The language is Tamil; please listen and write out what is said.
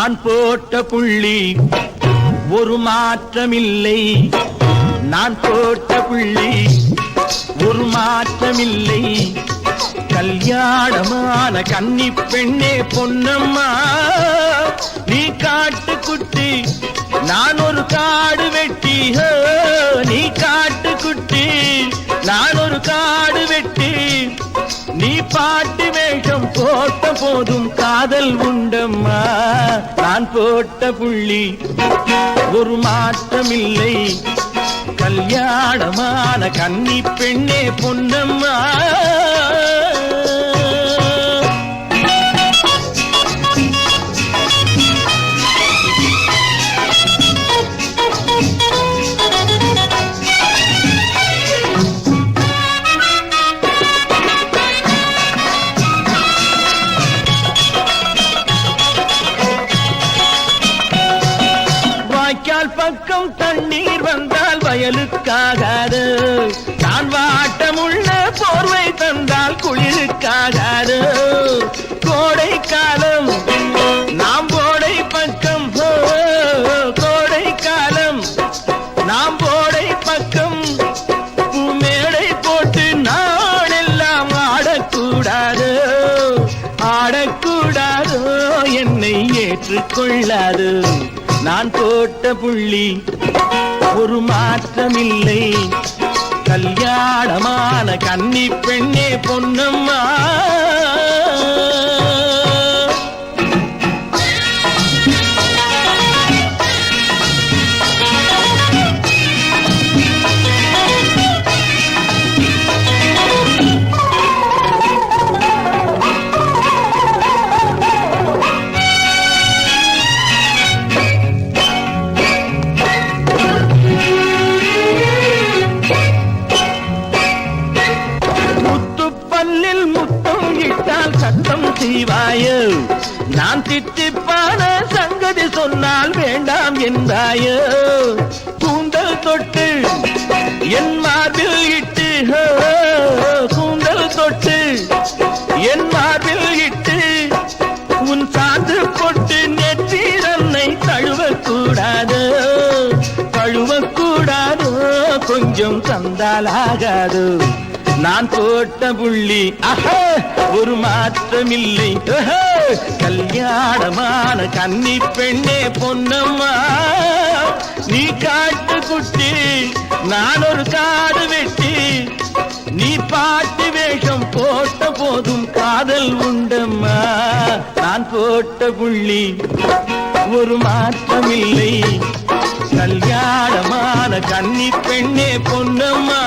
நான் போட்ட புள்ளி ஒரு மாற்றமில்லை. நான் போட்ட புள்ளி ஒரு மாற்றமில்லை. கல்யாணமான கன்னி பெண்ணே பொன்னம்மா நீ காட்டுக்குட்டி நான் ஒரு கா போதும் காதல் உண்டம்மா. நான் போட்ட புள்ளி ஒரு மாற்றமில்லை. கல்யாணமான கன்னி பெண்ணே பொன்னம்மா. பக்கம் தண்ணீர் வந்தால் வயலுக்காகாது. நான் வாட்டமுள்ள போர்வை தந்தால் குளிருக்காகாது. கோடை காலம் நாம் கோடை பக்கம் கோடை காலம் நாம் கோடை பக்கம் மேடை போட்டு நாளெல்லாம் ஆடக்கூடாது. ஆடக்கூடாது என்னை ஏற்றுக்கொள்ளாது. நான் போட்ட புள்ளி ஒரு மாற்றமில்லை. கல்யாணமான கன்னி பெண்ணே பொன்னம்மா சிவாயோ நான் தித்திப்பான சங்கதி சொன்னால் வேண்டாம் என்றாயோ கூந்தல் தொட்டு என் மார்பில் இட்டு கூந்தல் தொட்டு என் மார்பில் இட்டு உன் சாந்து பொட்டு நெற்றி தன்னை தழுவக்கூடாது. தழுவக்கூடாதோ கொஞ்சம் தந்தாலாகாதோ நான் போட்ட புள்ளி. ஒரு மாற்றமில்லை. கல்யாணமான கன்னி பெண்ணே பொன்னம்மா. நீ காட்டு குட்டி நான் ஒரு காடு வெட்டி. நீ பாட்டு வேஷம் போட்ட போதும் காதல் உண்டம்மா. நான் போட்ட புள்ளி ஒரு மாற்றமில்லை. கல்யாணமான கன்னி பெண்ணே பொன்னம்மா.